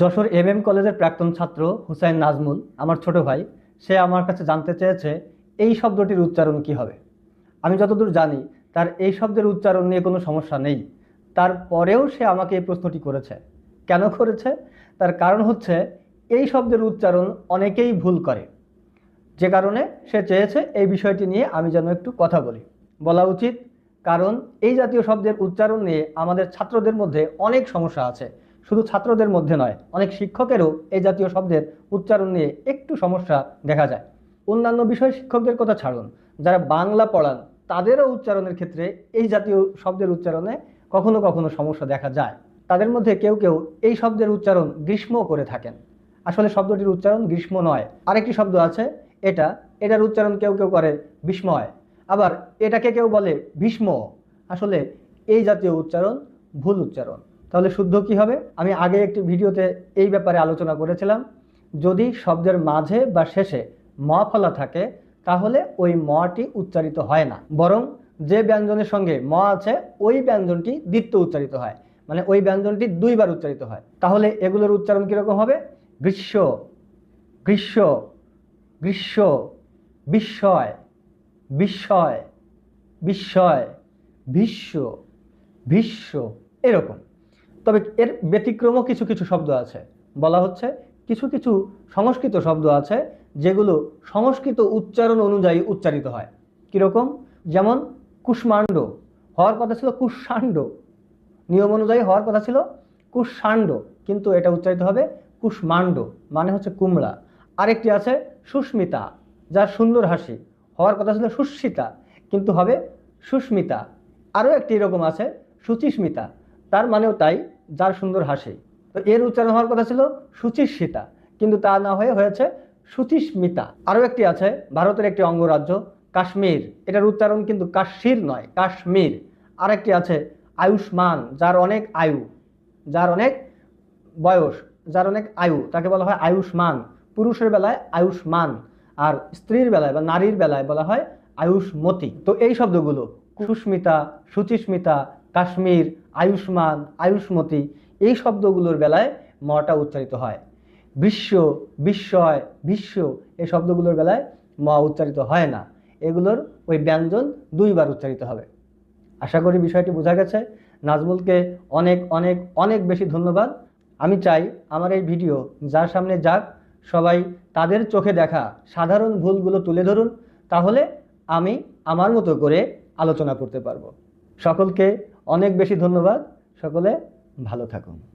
Jessore M M কলেজের প্রাক্তন ছাত্র হুসাইন নাজমুল, আমার ছোট ভাই, সে আমার কাছে জানতে চেয়েছে, এই শব্দটির উচ্চারণ কি হবে? আমি যতদূর জানি, তার এই শব্দের উচ্চারণ নিয়ে কোনো সমস্যা নেই। তারপরেও সে আমাকে এই প্রশ্নটি করেছে। কেন করেছে? তার কারণ হচ্ছে, এই শব্দের উচ্চারণ অনেকেই ভুল করে। যে কারণে সে চেয়েছে, এই বিষয়টি নিয়ে আমি যেন একটু কথা বলি। বলা উচিত, কারণ এই জাতীয় শব্দের উচ্চারণ নিয়ে আমাদের ছাত্রদের মধ্যে অনেক সমস্যা আছে। শুধু ছাত্রদের মধ্যে নয়, অনেক শিক্ষকেরও এই জাতীয় শব্দের উচ্চারণ নিয়ে একটু সমস্যা দেখা যায়। অন্যান্য বিষয় শিক্ষকদের কথা ছাড়ুন, যারা বাংলা পড়ান, তাদেরও উচ্চারণের ক্ষেত্রে এই জাতীয় শব্দের উচ্চারণে কখনো কখনো সমস্যা দেখা যায়। তাদের মধ্যে কেউ কেউ এই শব্দের উচ্চারণ গ্রীষ্ম করে থাকেন। আসলে শব্দটির উচ্চারণ গ্রীষ্ম নয়, আরেকটি শব্দ আছে, এটা, এটার উচ্চারণ কেউ কেউ করে বিস্ময়, আবার এটাকে কেউ বলে ভীষ্ম। আসলে এই জাতীয় উচ্চারণ ভুল উচ্চারণ। তাহলে শুদ্ধ কি হবে? আমি আগে একটি ভিডিওতে এই ব্যাপারে আলোচনা করেছিলাম। যদি শব্দের মাঝে বা শেষে ম ফলা থাকে, তাহলে ওই মটি উচ্চারিত হয় না। বরং যে ব্যঞ্জনের সঙ্গে ম আছে, ওই ব্যঞ্জনটি দ্বিতীয় উচ্চারিত হয়। মানে ওই ব্যঞ্জনটি দুইবার উচ্চারিত হয়। তাহলে এগুলোর উচ্চারণ কীরকম হবে? গ্রীষ্ম গ্রীষ্ম গ্রীষ্ম, বিস্ময় বিস্ময় বিস্ময়, ভীষ্ম ভীষ্ম, এরকম। তবে এর ব্যতিক্রমও কিছু কিছু শব্দ আছে। বলা হচ্ছে কিছু কিছু সংস্কৃত শব্দ আছে যেগুলো সংস্কৃত উচ্চারণ অনুযায়ী উচ্চারিত হয়। কীরকম? যেমন কুষ্মাণ্ড, হওয়ার কথা ছিল কুষাণ্ড নিয়ম অনুযায়ী হওয়ার কথা ছিল কুষাণ্ড কিন্তু এটা উচ্চারিত হবে কুষ্মাণ্ড মানে হচ্ছে কুমড়া। আরেকটি আছে সুস্মিতা, যার সুন্দর হাসি। হওয়ার কথা ছিল সুস্মিতা, কিন্তু হবে সুস্মিতা। আরও একটি এরকম আছে সুচিস্মিতা, তার মানেও তাই যার সুন্দর হাসি। তো এর উচ্চারণ হওয়ার কথা ছিল সুচিস্মিতা কিন্তু তা না হয়ে হয়েছে সুচিস্মিতা আরও একটি আছে, ভারতের একটি অঙ্গরাজ্য, কাশ্মীর। এটার উচ্চারণ কিন্তু কাশ্মীর নয়, কাশ্মীর। আরেকটি আছে, আয়ুষ্মান, যার অনেক আয়ু, যার অনেক বয়স, যার অনেক আয়ু। তাকে বলা হয় আয়ুষ্মান। পুরুষের বেলায় আয়ুষ্মান, আর স্ত্রীর বেলায় বা নারীর বেলায় বলা হয় আয়ুষ্মতি। তো এই শব্দগুলো, সুস্মিতা, সুচিস্মিতা, কাশ্মীর আয়ুষ্মান, আয়ুষ্মতি এই শব্দগুলোর বেলায় মটা উচ্চারিত হয়। বিশ্ব, বিস্ময়, বিশ্ব এই শব্দগুলোর বেলায় ম উচ্চারিত হয় না। এগুলোর ওই ব্যঞ্জন দুইবার উচ্চারিত হবে। আশা করি বিষয়টি বোঝা গেছে। নাজমুলকে অনেক অনেক অনেক বেশি ধন্যবাদ। আমি চাই আমার এই ভিডিও যার সামনে যাক, সবাই তাদের চোখে দেখা সাধারণ ভুলগুলো তুলে ধরুন, তাহলে আমি আমার মতো করে আলোচনা করতে পারব। সকলকে অনেক বেশি ধন্যবাদ। সকলে ভালো থাকুন।